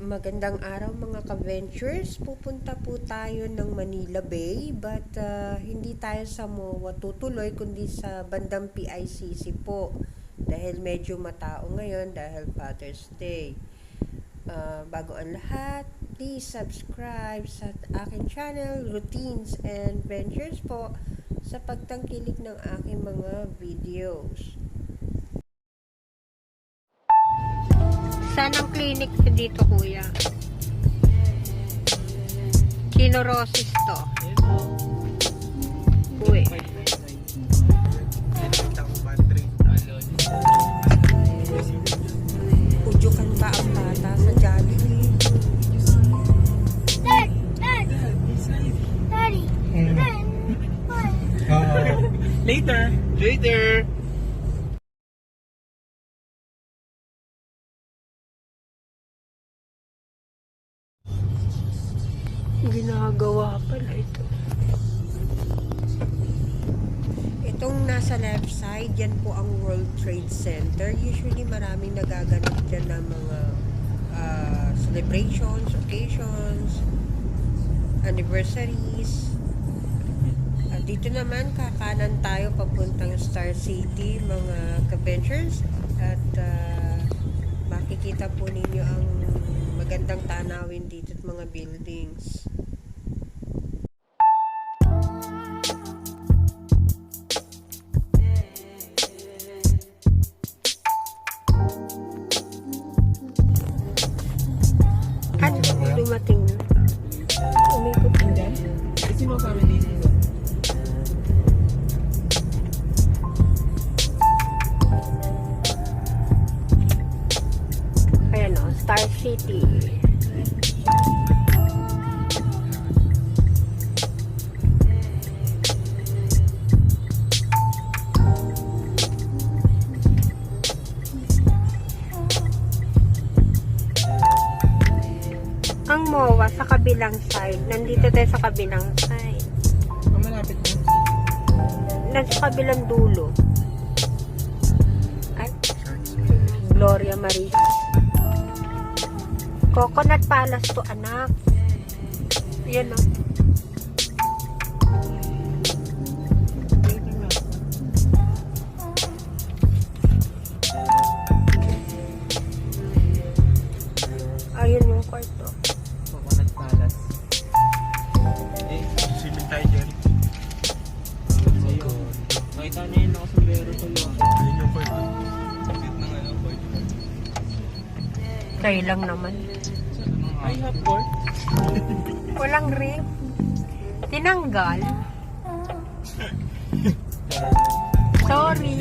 Magandang araw mga ka-ventures. Pupunta po tayo ng Manila Bay but ah, hindi tayo sa MOA tutuloy kundi sa bandang PICC po. Dahil medyo matao ngayon dahil Father's Day. Ah, bago ang lahat, please subscribe sa aking channel, Routines and Ventures po sa pagtangkilik ng aking mga videos. Saan ang clinic dito, kuya? Kinorosis to. Uy. Udyukan ba ang bata sa Jollibee? Dad! Dad! Daddy! Dad! What? Later. Later. Ginagawa pala ito. Itong nasa left side, yan po ang World Trade Center. Usually maraming nagaganap dyan ng mga ah, celebrations, occasions, anniversaries. At dito naman, kakanan tayo papuntang Star City, mga ka-ventures. At ah, makikita po ninyo ang magandang tanawin dito at mga buildings. Dumating na? Umikot na. Andyan? Sino sa amin dito? Ayan o, Star City. Kabilang side. Nandito tayo sa kabilang side. Ang malapit mo. Nasa kabilang dulo. Ay, Gloria Maria. Coconut Palace to anak. Yan o. Ayun Kayo lang naman. Ay, hot port. Walang ring. Tinanggal. Sorry.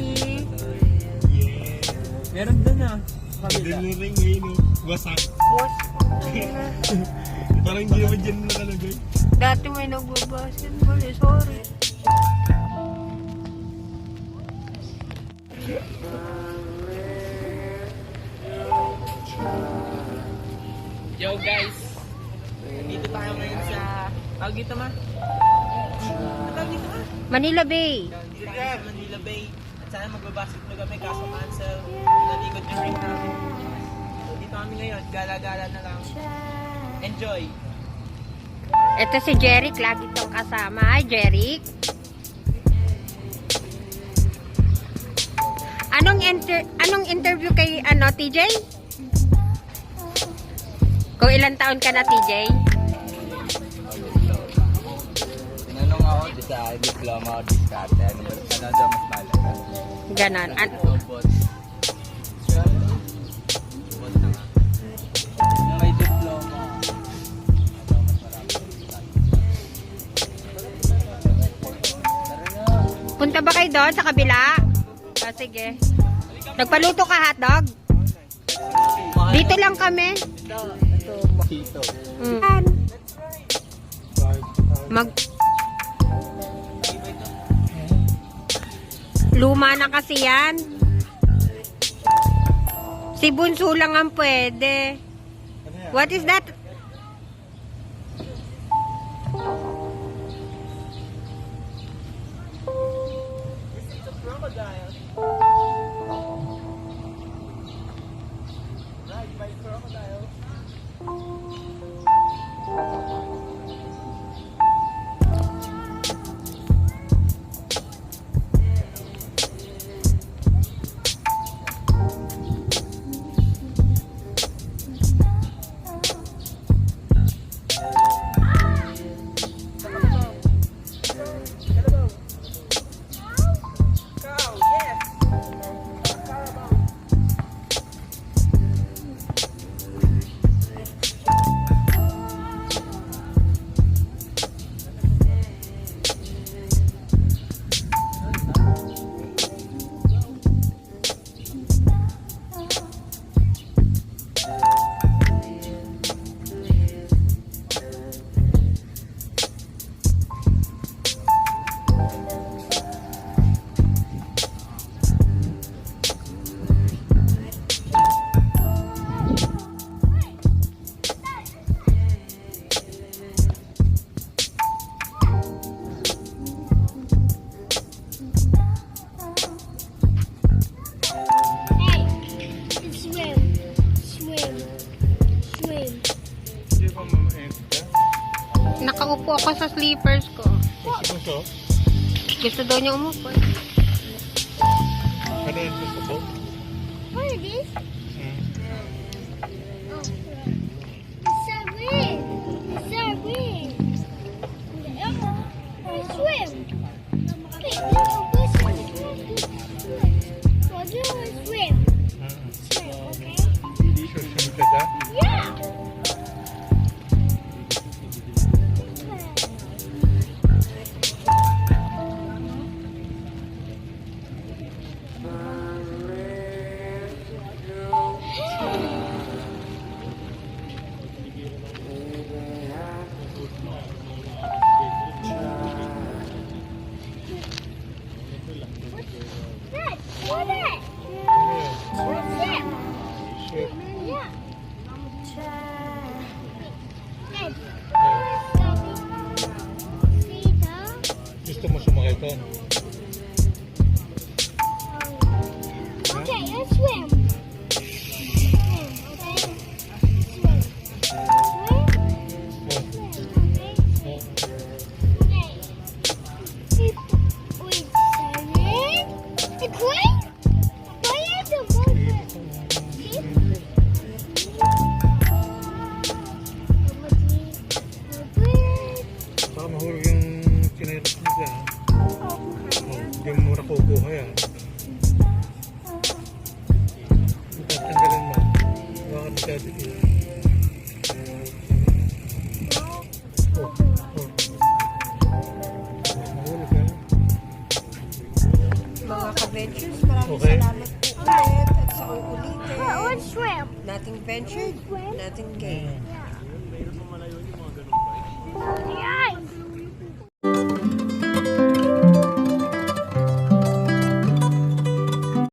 Yeah. Meron doon ah. Sa kabila. Ganyan rin ngayon, no? Wasak. Boss. Parang hindi naman dyan nakalagay. Dati may nagbabasketball eh. Sorry. Yo Tawag dito ma? Tawag dito ma? Manila Bay. Dito sa Manila Bay. At sana magbabasketball kami kaso cancel. Nalikod yung ring namin. So dito kami ngayon. Gala-gala na lang. Enjoy! Ito si Jeric. Lagi tong kasama. Hi, Jeric. Anong inter anong interview kay ano TJ? Kung ilang taon ka na TJ? Di sa diploma o diskarte. Ano ba? Ano daw mas mahalaga? Ganon. An Robot. Robot na nga. Kung may diploma, ano daw mas marami. Punta ba kayo doon sa kabila? Ah, sige. Nagpaluto ka hotdog? Dito lang kami. Dito. Mm. Mag Luma na kasi yan. Si Bunso lang ang pwede. What is that? Crocodile. Upo ako sa sleepers ko. Gusto? Gusto daw niya umupo. Ano yan gusto ko? What are these? Okay, let's swim. buhay ah. Tatanggalin mo. Huwag ka magkabigil. Oh, oh. Mahulog. Mga ka-ventures, maraming Okay. salamat po ulit at sa Nothing ventured, nothing gained. Yeah.